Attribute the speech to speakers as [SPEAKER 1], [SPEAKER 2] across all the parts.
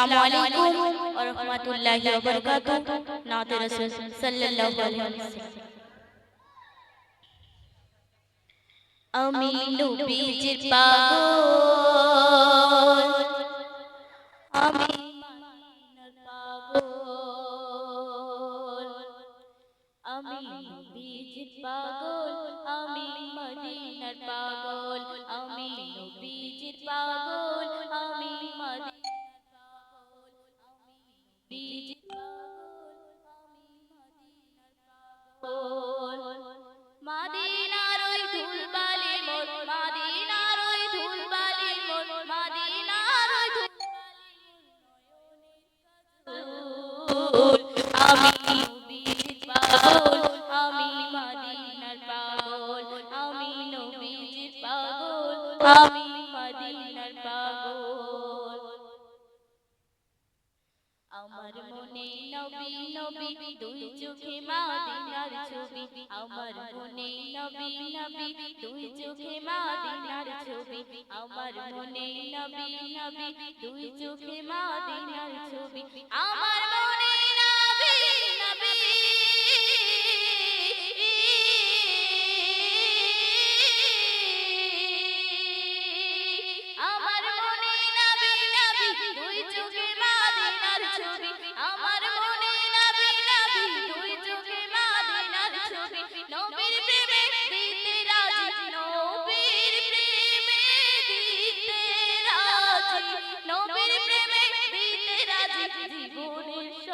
[SPEAKER 1] আসসালামু আলাইকুম ওয়া রাহমাতুল্লাহি ওয়া বারাকাতুহু নাতে রাসূল সাল্লাল্লাহু আলাইহি ওয়াসাল্লাম। আমি নবীজির পাগল। আমি পাগল। আমি নবীজির পাগল। আমি মদিনার পাগল। আমি মদিনার পাগল। আমার মনে নবী নবী, দুই চোখে মাদিনার ছবি। আমার মনে নবী নবী, দুই চোখে মাদিনার ছবি। আমার মনে নবী নবী, দুই চোখে মাদিনার ছবি। আমার মনে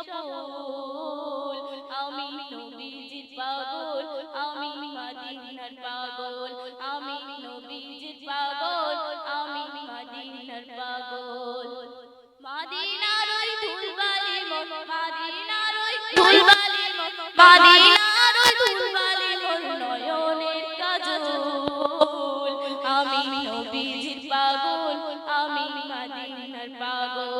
[SPEAKER 1] সফল আমি নবীজির পাগল, আমি মদিনার পাগল, আমি নবীজির পাগল, আমি মদিনার পাগল। মাদিনার ওই ধুলবালি মন, মাদিনার ওই ধুলবালি মন, মাদিনার ওই ধুলবালি মন, নয়নের কাজল। আমি নবীজির পাগল, আমি মদিনার পাগল।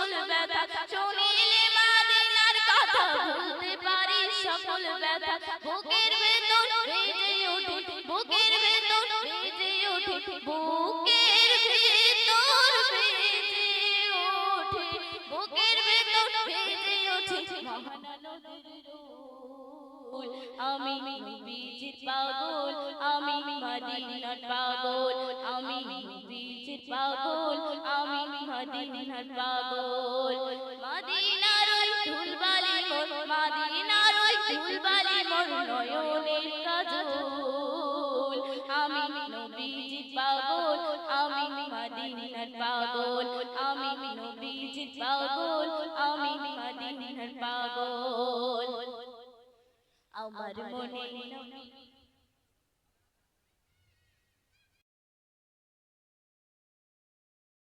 [SPEAKER 1] সকল ব্যথা শুনিলে মাদিনার কথা ভুলতে পারি সকল ব্যথা বুকের ভেতর বেজে ওঠে বুকের ভেতর বেজে ওঠে বুকের ভেতর বেজে ওঠে বুকের ভেতর বেজে ওঠে আমি নবীজির পাগল, আমি মদিনার পাগল। মদিনার পাগল মদিনার ওই ধুলবালি মোর মদিনার ওই ধুলবালি মোর নয়নের কাজল। আমি নবীজির পাগল আমি মদিনার পাগল আমি নবীজির পাগল আমি মদিনার পাগল আমার মনে নবী